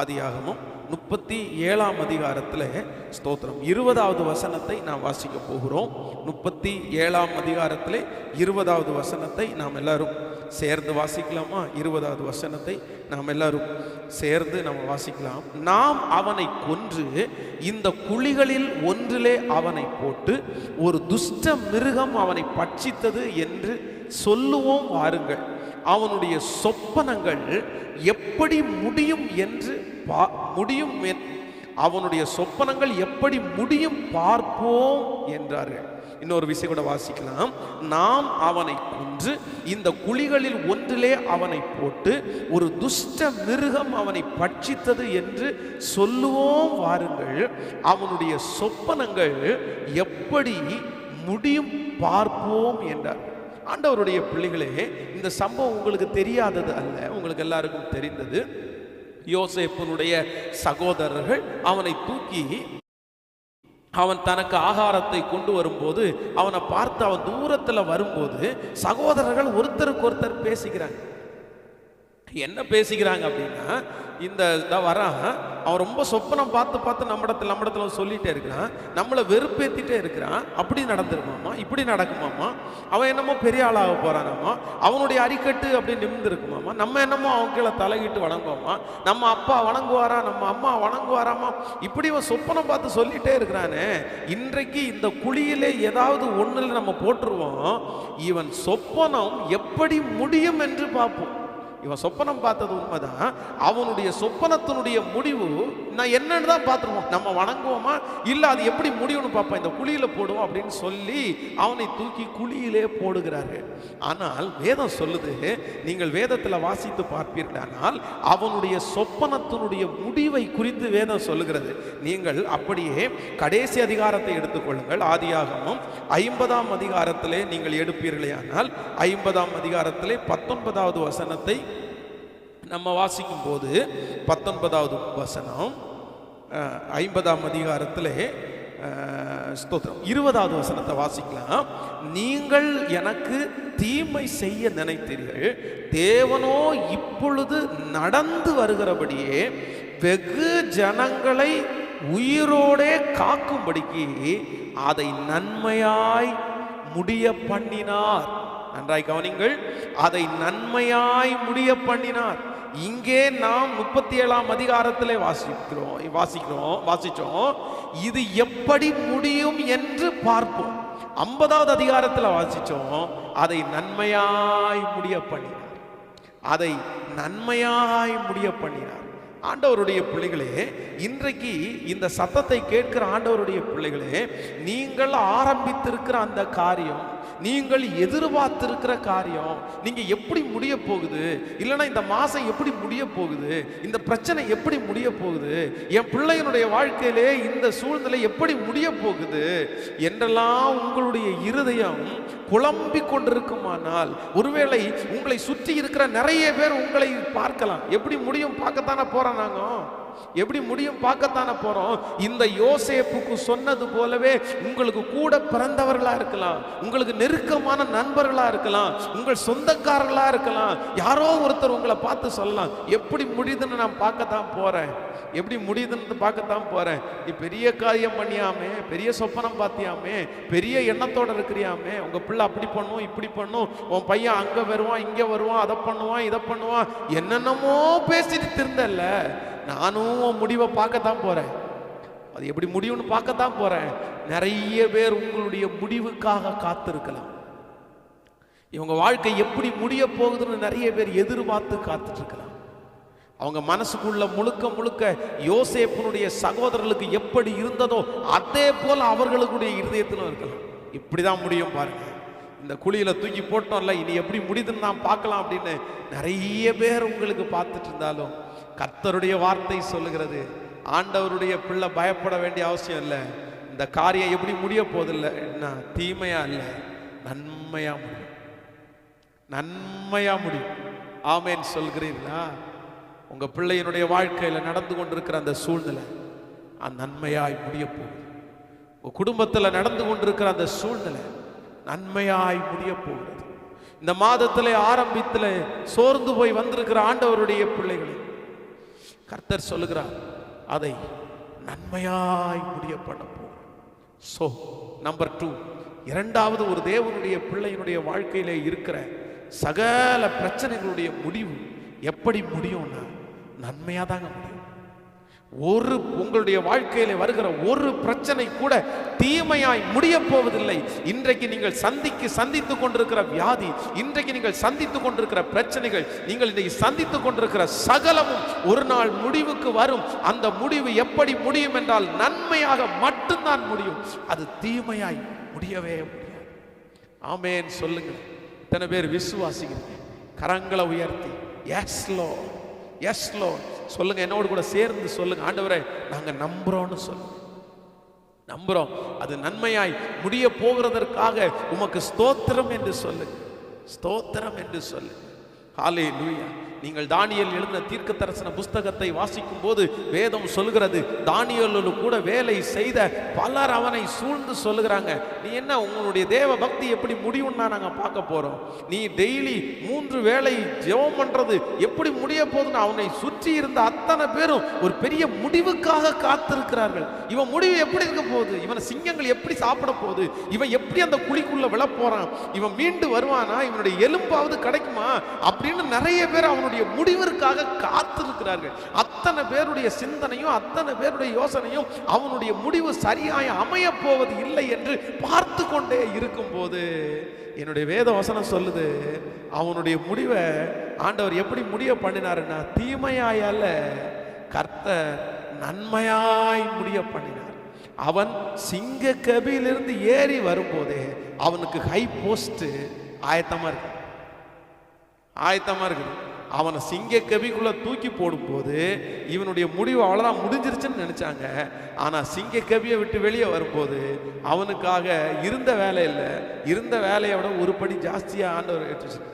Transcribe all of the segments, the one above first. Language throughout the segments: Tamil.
ஆதியாகமும் முப்பத்தி ஏழாம் அதிகாரத்தில் ஸ்தோத்திரம். இருபதாவது வசனத்தை நாம் வாசிக்க போகிறோம். முப்பத்தி ஏழாம் அதிகாரத்தில் இருபதாவது வசனத்தை நாம் எல்லாரும் சேர்ந்து வாசிக்கலாமா? இருபதாவது வசனத்தை நாம் எல்லாரும் சேர்ந்து நம்ம வாசிக்கலாம். நாம் அவனை கொன்று இந்த குழிகளில் ஒன்றிலே அவனை போட்டு ஒரு துஷ்ட மிருகம் அவனை பட்சித்தது என்று சொல்லுவோம் வாருங்கள். அவனுடைய சொப்பனங்கள் எப்படி முடியும் என்று பா முடியும் என்- அவனுடைய சொப்பனங்கள் எப்படி முடியும் பார்ப்போம் என்றார்கள். இன்னொரு விஷயம் கூட வாசிக்கலாம். நாம் அவனை கொன்று இந்த குழிகளில் ஒன்றிலே அவனை போட்டு ஒரு துஷ்ட மிருகம் அவனை பட்சித்தது என்று சொல்லுவோம் வாருங்கள். அவனுடைய சொப்பனங்கள் எப்படி முடியும் பார்ப்போம் என்றார். ஆண்டவருடைய பிள்ளைகளே இந்த சம்பவம் உங்களுக்கு தெரியாதது அல்ல. உங்களுக்கு எல்லாருக்கும் தெரிந்தது. யோசேப்பனுடைய சகோதரர்கள் அவனை தூக்கி அவன் தனக்கு ஆகாரத்தை கொண்டு வரும்போது அவனை பார்த்து அவன் தூரத்தில் வரும்போது சகோதரர்கள் ஒருத்தருக்கு ஒருத்தர் பேசிக்கிறாங்க என்ன பேசிக்கிறாங்க அப்படின்னா இந்த இதை வரான் அவன் ரொம்ப சொப்பனம் பார்த்து பார்த்து நம்மிடத்தில் நம்மிடத்துல சொல்லிகிட்டே இருக்கிறான். நம்மளை வெறுப்பேற்றிட்டே இருக்கிறான். அப்படி நடந்திருக்குமாமா இப்படி நடக்குமாம்மா அவன் என்னமோ பெரிய ஆளாக போகிறானாம்மா அவனுடைய அரிக்கட்டு அப்படி நிமிர்ந்திருக்குமாமா? நம்ம என்னமோ அவன் கீழே தலையிட்டு வணங்குவோமா? நம்ம அப்பா வணங்குவாரா? நம்ம அம்மா வணங்குவாராமா? இப்படி இவன் சொப்பனம் பார்த்து சொல்லிகிட்டே இருக்கிறானே. இன்றைக்கு இந்த குழியிலே ஏதாவது ஒன்றில் நம்ம போட்டுருவோம். இவன் சொப்பனம் எப்படி முடியும் என்று பார்ப்போம். இவன் சொப்பனம் பார்த்தது உண்மைதான். அவனுடைய சொப்பனத்தினுடைய முடிவு நான் என்னன்னு தான் பார்த்துருவோம். நம்ம வணங்குவோமா? இல்லை அது எப்படி முடியும்னு பார்ப்போம். இந்த குழியில் போடுவோம் அப்படின்னு சொல்லி அவனை தூக்கி குழியிலே போடுகிறாரு. ஆனால் வேதம் சொல்லுது நீங்கள் வேதத்தில் வாசித்து பார்ப்பீர்களானால் அவனுடைய சொப்பனத்தினுடைய முடிவை குறித்து வேதம் சொல்லுகிறது. நீங்கள் அப்படியே கடைசி அதிகாரத்தை எடுத்துக்கொள்ளுங்கள் ஆதியாகமும் ஐம்பதாம் அதிகாரத்திலே நீங்கள் எடுப்பீர்களே. ஆனால் ஐம்பதாம் அதிகாரத்திலே பத்தொன்பதாவது வசனத்தை நம்ம வாசிக்கும் போது பத்தொன்பதாவது வசனம் ஐம்பதாம் அதிகாரத்திலே ஸ்தோத்திரம். இருபதாவது வசனத்தை வாசிக்கலாம். நீங்கள் எனக்கு தீமை செய்ய நினைத்தீர்கள். தேவனோ இப்பொழுது நடந்து வருகிறபடியே வெகு ஜனங்களை உயிரோடே காக்கும்படிக்கு அதை நன்மையாய் முடிய பண்ணினார். நன்றாய் கவனிங்கள். அதை நன்மையாய் முடிய பண்ணினார். இங்கே நாம் முப்பத்தி ஏழாம் அதிகாரத்திலே வாசிக்கிறோம் வாசிக்கிறோம் வாசிச்சோம். இது எப்படி முடியும் என்று பார்ப்போம். ஐம்பதாவது அதிகாரத்தில் வாசிச்சோம். அதை நன்மையாய் முடிய பண்ணினார் அதை நன்மையாய் முடிய பண்ணினார் ஆண்டவருடைய பிள்ளைகளே இன்றைக்கு இந்த சத்தத்தை கேட்கிற ஆண்டவருடைய பிள்ளைகளே நீங்கள் ஆரம்பித்திருக்கிற அந்த காரியம் நீங்கள் எதிர்பார்த்திருக்கிற காரியம் நீங்க எப்படி முடிய போகுது? இல்லைன்னா இந்த மாசம் எப்படி முடிய போகுது? இந்த பிரச்சனை எப்படி முடிய போகுது? என் பிள்ளையினுடைய வாழ்க்கையிலே இந்த சூழ்நிலை எப்படி முடிய போகுது? என்றெல்லாம் உங்களுடைய இருதயம் குழம்பி கொண்டிருக்குமானால் ஒருவேளை உங்களை சுற்றி இருக்கிற நிறைய பேர் உங்களை பார்க்கலாம். எப்படி முடியும் பார்க்கத்தானே 那个 எப்படி முடியும் பார்க்கத்தானே போறோம்? இந்த யோசேப்புக்கு சொன்னது போலவே உங்களுக்கு கூட பிறந்தவர்களா இருக்கலாம் உங்களுக்கு நெருக்கமான நண்பர்களா இருக்கலாம் உங்கள் சொந்தக்காரர்களா இருக்கலாம் யாரோ ஒருத்தர் உங்களை பார்த்து சொல்லலாம் எப்படி முடியுதுன்னு நான் பார்க்கத்தான் போறேன். எப்படி முடியுதுன்னு பார்க்கத்தான் போறேன். நீ பெரிய காரியம் பண்ணியாமே பெரிய சொப்பனம் பார்த்தியாமே பெரிய எண்ணத்தோட இருக்கிறியாமே உங்க பிள்ளை அப்படி பண்ணும் இப்படி பண்ணும் உன் பையன் அங்க வருவான் இங்க வருவான் அதை பண்ணுவான் இதை பண்ணுவான் என்னென்னமோ பேசிட்டு திருந்தல்ல. நானும் முடிவை பார்க்கத்தான் போறேன். அது எப்படி முடியும்னு பார்க்கத்தான் போறேன். நிறைய பேர் உங்களுடைய முடிவுக்காக காத்திருக்கலாம். இவங்க வாழ்க்கை எப்படி முடிய போகுதுன்னு நிறைய பேர் எதிர்பார்த்து காத்துட்டு இருக்கலாம் அவங்க மனசுக்குள்ள முழுக்க முழுக்க யோசேப்பனுடைய சகோதரர்களுக்கு எப்படி இருந்ததோ அதே போல அவர்களுடைய இருதயத்திலும் இருக்கலாம். இப்படிதான் முடியும் பாருங்க. இந்த குழியில தூக்கி போட்டோம்ல இனி எப்படி முடியுதுன்னு நான் பார்க்கலாம் அப்படின்னு நிறைய பேர் உங்களுக்கு பார்த்துட்டு இருந்தாலும் கர்த்தருடைய வார்த்தை சொல்லுகிறது. ஆண்டவருடைய பிள்ளை பயப்பட வேண்டிய அவசியம் இல்லை. இந்த காரியம் எப்படி முடிய போதில்லை என்ன? தீமையா இல்லை. நன்மையா முடியும். நன்மையா முடியும். ஆமேன் சொல்கிறீர்களா? உங்க பிள்ளையினுடைய வாழ்க்கையில நடந்து கொண்டிருக்கிற அந்த சூழ்நிலை அந்த நன்மையாய் முடிய போகுது. உங்க குடும்பத்தில் நடந்து கொண்டிருக்கிற அந்த சூழ்நிலை நன்மையாய் முடிய போகிறது இந்த மாதத்திலே ஆரம்பித்துல சோர்ந்து போய் வந்திருக்கிற ஆண்டவருடைய பிள்ளைகளே கர்த்தர் சொல்லுகிறார் அதை நன்மையாய் முடிய பண்ண ஸோ நம்பர் டூ இரண்டாவது ஒரு தேவனுடைய பிள்ளையினுடைய வாழ்க்கையிலே இருக்கிற சகல பிரச்சனைகளுடைய முடிவு எப்படி முடியும்னா நன்மையாக தாங்க முடியும். ஒரு உங்களுடைய வாழ்க்கையில வருகிற ஒரு பிரச்சனை கூட தீமையாய் முடிய போவதில்லை இன்றைக்கு நீங்கள் சந்திக்கு சந்தித்துக் கொண்டிருக்கிற வியாதி இன்றைக்கு நீங்கள் சந்தித்துக் கொண்டிருக்கிற பிரச்சனைகள் நீங்கள் இன்றைக்கு சந்தித்துக் கொண்டிருக்கிற சகலமும் ஒரு நாள் முடிவுக்கு வரும். அந்த முடிவு எப்படி முடியும் என்றால் நன்மையாக மட்டும்தான் முடியும். அது தீமையாய் முடியவே முடியாது. ஆமேன் சொல்லுங்க இத்தனை பேர் விசுவாசிக்கிறீங்க கரங்களை உயர்த்தி. எஸ்லோ லோ எஸ் லோ சொல்லுங்க என்னோடு கூட சேர்ந்து சொல்லுங்க. ஆண்டவரே நாங்கள் நம்புறோம்னு சொல்லுங்க. நம்புறோம். அது நன்மையாய் முடிய போகிறதற்காக உமக்கு ஸ்தோத்திரம் என்று சொல்லுங்க. ஸ்தோத்திரம் என்று சொல்லு ஹாலே லூயா நீங்கள் தானியல் எழுதின தீர்க்க தரிசன புஸ்தகத்தை வாசிக்கும் போது வேதம் சொல்கிறது தானியலோடு கூட வேலை செய்த பலர் அவனை சூழ்ந்து சொல்லுகிறாங்க. நீ என்ன உங்களுடைய தேவ பக்தி எப்படி முடியும்னா நாங்கள் பார்க்க போறோம். நீ டெய்லி மூன்று வேளை ஜெபம் பண்றது எப்படி முடிய போதுன்னு அவனை சுற்றி இருந்த அத்தனை பேரும் ஒரு பெரிய முடிவுக்காக காத்திருக்கிறார்கள். இவன் முடிவு எப்படி இருக்க போகுது? இவன் சிங்கங்கள் எப்படி சாப்பிட போகுது? இவன் எப்படி அந்த குழிக்குள்ள விழ இவன் மீண்டு வருவானா? இவனுடைய எலும்பாவது கிடைக்குமா? அப்படின்னு நிறைய பேர் அவனுடைய முடிவிற்காக காத்திருக்கிறார்கள். அத்தனை பேருடைய சிந்தனையும் அத்தனை பேருடைய யோசனையும் அவனுடைய முடிவு சரியாய் அமையப் போவது இல்லை என்று பார்த்து கொண்டே இருக்கும்போது என்னுடைய வேத வசனம் சொல்லுது அவனுடைய முடிவை ஆண்டவர் எப்படி முடிய பண்ணினாருன்னா தீமையாய் அல்ல கர்த்தர் நன்மையாய் முடிய பண்ணினார். அவன் சிங்க கபியிலிருந்து ஏறி வரும்போதே அவனுக்கு ஹை போஸ்ட் ஆயத்தமாக இருக்கு. ஆயத்தமாக இருக்குது அவனை சிங்க கவிக்குள்ள தூக்கி போடும்போது இவனுடைய முடிவு அவ்வளோதான் முடிஞ்சிருச்சுன்னு நினைச்சாங்க. ஆனால் சிங்க கவியை விட்டு வெளியே வரும்போது அவனுக்காக இருந்த வேலை இல்லை. இருந்த வேலையை விட ஒரு படி ஜாஸ்தியாக ஆண்டவர் ஏற்று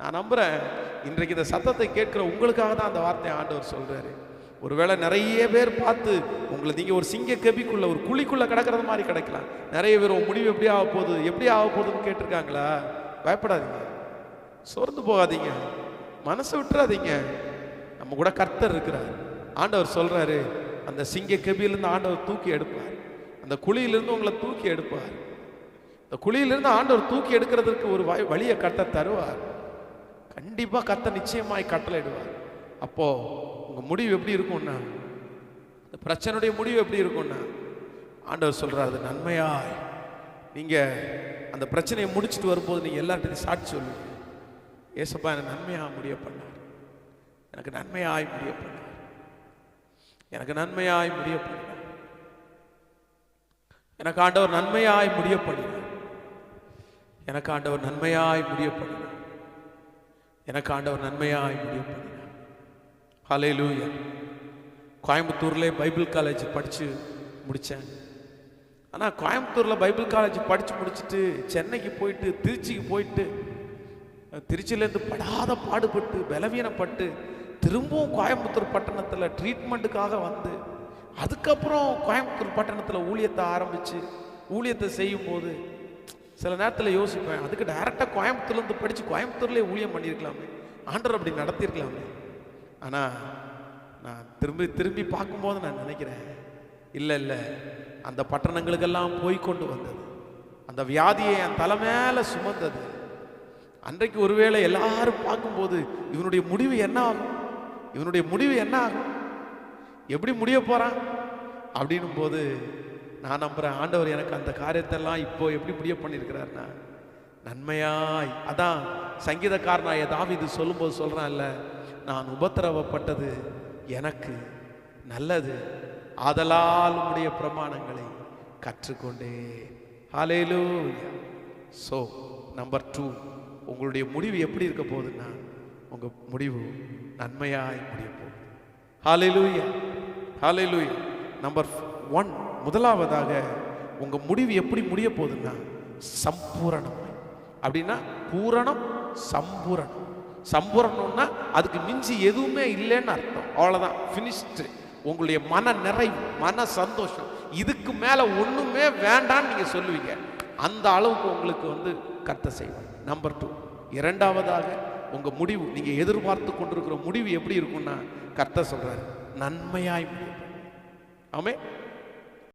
நான் நம்புகிறேன் இன்றைக்கு இந்த சத்தத்தை கேட்குற உங்களுக்காக தான் அந்த வார்த்தையை ஆண்டவர் சொல்கிறாரு ஒருவேளை நிறைய பேர் பார்த்து உங்களை நீங்கள் ஒரு சிங்க கபிக்குள்ள ஒரு குழிக்குள்ளே கிடக்கிறது மாதிரி கிடைக்கலாம். நிறைய பேர் உன் முடிவு எப்படி ஆக போகுது எப்படி ஆக போகுதுன்னு கேட்டிருக்காங்களா? பயப்படாதீங்க. சோர்ந்து போகாதீங்க. மனசை விட்டுறாதீங்க. நம்ம கூட கர்த்தர் இருக்கிறார். ஆண்டவர் சொல்றாரு அந்த சிங்க கபியிலிருந்து ஆண்டவர் தூக்கி எடுப்பார். அந்த குழியிலிருந்து உங்களை தூக்கி எடுப்பார். இந்த குழியிலிருந்து ஆண்டவர் தூக்கி எடுக்கிறதுக்கு ஒரு வாய் வழியை கட்ட தருவார். கண்டிப்பாக கத்த நிச்சயமாய் கட்டளையிடுவார் அப்போ உங்கள் முடிவு எப்படி இருக்கும்னா இந்த பிரச்சனையுடைய முடிவு எப்படி இருக்கும்னா ஆண்டவர் சொல்கிறார் அது நன்மையாய். நீங்கள் அந்த பிரச்சனையை முடிச்சிட்டு வரும்போது நீங்கள் எல்லார்ட்டையும் சாட்சி சொல்லுவீங்க. ஏசப்பா எனக்கு நன்மையாக முடிய பண்ணார். எனக்கு நன்மையாய் முடிய பண்ணார். எனக்கு நன்மையாய் முடிய பண்ணார். எனக்கு ஆண்டவர் நன்மையாய் முடிய பண்ணினார். எனக்கு ஆண்டவர் நன்மையாய் முடிய பண்ணினார். எனக்கு ஆண்டவர் நன்மையாய் முடிய பண்ணினார். ஹalleluya கோயம்புத்தூர்ல பைபிள் காலேஜ் படித்து முடித்தேன் ஆனால் கோயம்புத்தூரில் பைபிள் காலேஜ் படித்து முடிச்சுட்டு சென்னைக்கு போயிட்டு திருச்சிக்கு போயிட்டு திருச்சியிலேருந்து படாத பாடுபட்டு பலவீனப்பட்டு திரும்பவும் கோயம்புத்தூர் பட்டணத்தில் ட்ரீட்மெண்ட்டுக்காக வந்து அதுக்கப்புறம் கோயம்புத்தூர் பட்டணத்தில் ஊழியத்தை ஆரம்பித்து ஊழியத்தை செய்யும்போது சில நேரத்தில் யோசிப்பேன் அதுக்கு டைரெக்டாக கோயம்புத்தூர்லேருந்து படித்து கோயம்புத்தூர்லேயே ஊழியம் பண்ணியிருக்கலாமே ஆண்டர் அப்படி நடத்தியிருக்கலாமே. ஆனால் நான் திரும்பி திரும்பி பார்க்கும்போது நான் நினைக்கிறேன் இல்லை இல்லை அந்த பட்டணங்களுக்கெல்லாம் போய் கொண்டு வந்தது. அந்த வியாதியை என் தலை மேலே சுமந்தது. அன்றைக்கு ஒருவேளை எல்லாரும் பார்க்கும்போது இவனுடைய முடிவு என்ன ஆகும்? இவனுடைய முடிவு என்ன ஆகும்? எப்படி முடிய போறான்? அப்படின்னும் போது நான் நம்புறேன் ஆண்டவர் எனக்கு அந்த காரியத்தெல்லாம் இப்போ எப்படி முடிய பண்ணியிருக்கிறாருன்னா நன்மையாய் அதான் சங்கீதக்காரனாய இது சொல்லும்போது சொல்றான்ல நான் உபத்திரவப்பட்டது எனக்கு நல்லது ஆதலால் உடைய பிரமாணங்களை கற்றுக்கொண்டே ஹalleluya ஸோ நம்பர் டூ உங்களுடைய முடிவு எப்படி இருக்க போகுதுன்னா உங்க முடிவு நன்மையாய் முடிய போகுது. ஹalleluya ஹalleluya நம்பர் ஒன் முதலாவதாக உங்க முடிவு எப்படி முடிய போகுதுன்னா சம்பூரணம் அப்படின்னா பூரணம் சம்பூரணம். சம்பூரணம்னா அதுக்கு மிஞ்சி எதுவுமே இல்லைன்னு அர்த்தம். அவ்வளோதான் ஃபினிஷ்டு உங்களுடைய மன நிறைவு மன சந்தோஷம். இதுக்கு மேலே ஒன்றுமே வேண்டாம்னு நீங்கள் சொல்லுவீங்க. அந்த அளவுக்கு உங்களுக்கு வந்து கர்த்த செய்வாங்க நம்பர் டூ இரண்டாவதாக உங்கள் முடிவு நீங்கள் எதிர்பார்த்து கொண்டிருக்கிற முடிவு எப்படி இருக்கும்னா கர்த்த சொல்கிறார் நன்மையாய் முடியும். ஆமே